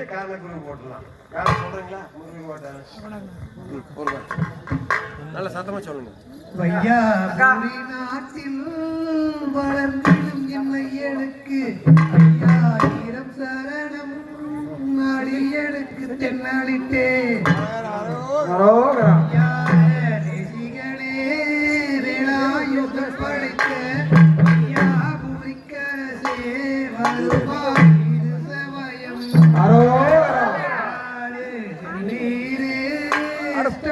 போட்டு காரண குரு போட்டுலாம் யாரும் சொல்றீங்களா? முருகன் போட்டாரு நல்ல சத்தமா சொல்லுங்க. வையாபுரி நாட்டில் வளர்ந்திடும் என் ஐயனுக்கு ஐயாயிரம் சரணம் அடியனுக்கு தென்னாளிட்டே நேசிகளே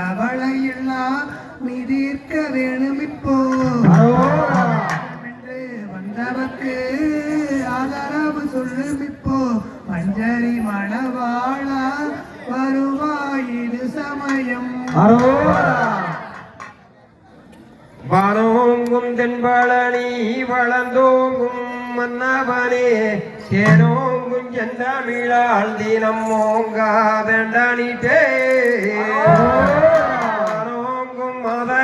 கவலை எல்லாம் மிதிர்க்க வேணும் இப்போ அரோகரா என்று வந்தவர்க்கு ஆதரவு சொல்லும் இப்போ மஞ்சரி மணவாளா வருவாயிரு சமயம். அரோகரா வானோங்கும் தென்பழனி வளர்ந்தோங்கும் மன்னவனே தேனோங்கும் செந்தமிழால் தினம் ஓங்கா வேண்டானிட்டே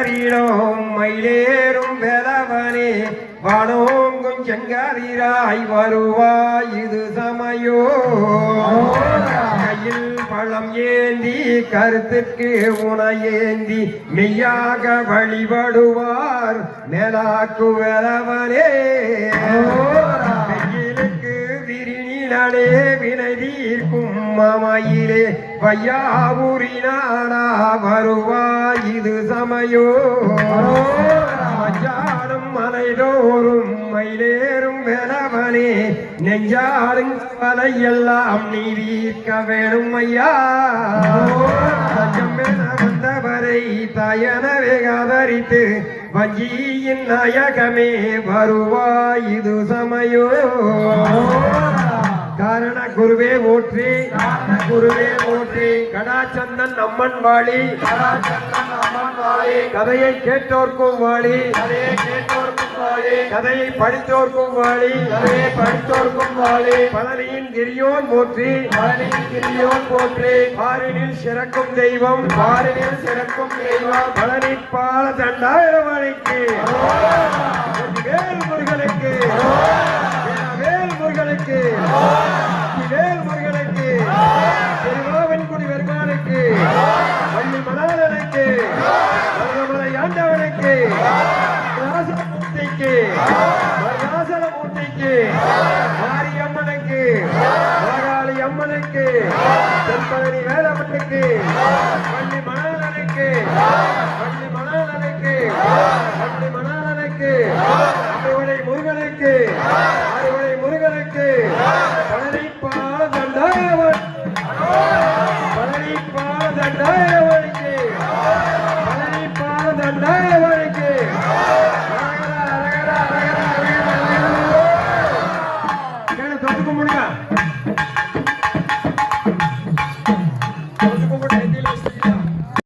மதரிடோம் மயிலேறும் வேதவனே வானோங்கும் செங்கதிராய் வருவாய் இது சமயோ. கையில் பழம் ஏந்தி கருத்துக்கு உணையேந்தி மெய்யாக வழிபடுவார் மேலாக்கு வேலவனே. வெயிலுக்கு விரிநிலனே வினை தீர்க்கும் மமையிலே வையாபுரினானா வருவாய் இது சமயோ. மஞ்சாடும் மலைதோறும் மயிலேறும் வேலவனே. நெஞ்சாடும் வலையெல்லாம் நீ வீர்க்க வேணும் ஐயா. தஞ்சம் என வந்தவரை தயனவே ஆதரித்து வஞ்சியின் நாயகமே வருவாய் இது சமயோ. காரண குருவே ஓற்றி. குருவே ஓற்றி. கடாச்சந்தன் அம்மன் வாழி. கடாச்சந்தன் அம்மன் வாழி. கதையை கேட்டோர்க்கும் வாழி. கதையை கேட்டோர்க்கும் வாழி. கதையை படித்தோர்க்கும் வாழி. கதையை படித்தோர்க்கும் வாழி. பழனியின் கிரியோன் போற்றி. பழனியின் கிரியோன் போற்றி. பாரினில் சிறக்கும் தெய்வம். பாரினில் சிறக்கும் தெய்வம். பழனி பால தண்டாயிரமணிக்கு வேல் முருகனுக்கு ஆண்டவனுக்கு ராசமூர்த்திக்கு ராசமூர்த்திக்கு மாரியம்மனுக்கு மாகாளி அம்மனுக்கு செம்பகனி வேலம்மனுக்கு பள்ளி மணாலனுக்கு பள்ளி மணாலனுக்கு பள்ளி மணாலனுக்கு அறுவடை முருகனுக்கு அறுவடை முருகனுக்கு பழனிப்பாதண்டாயவன் பழனிப்பாதண்டாயவன் Mônica.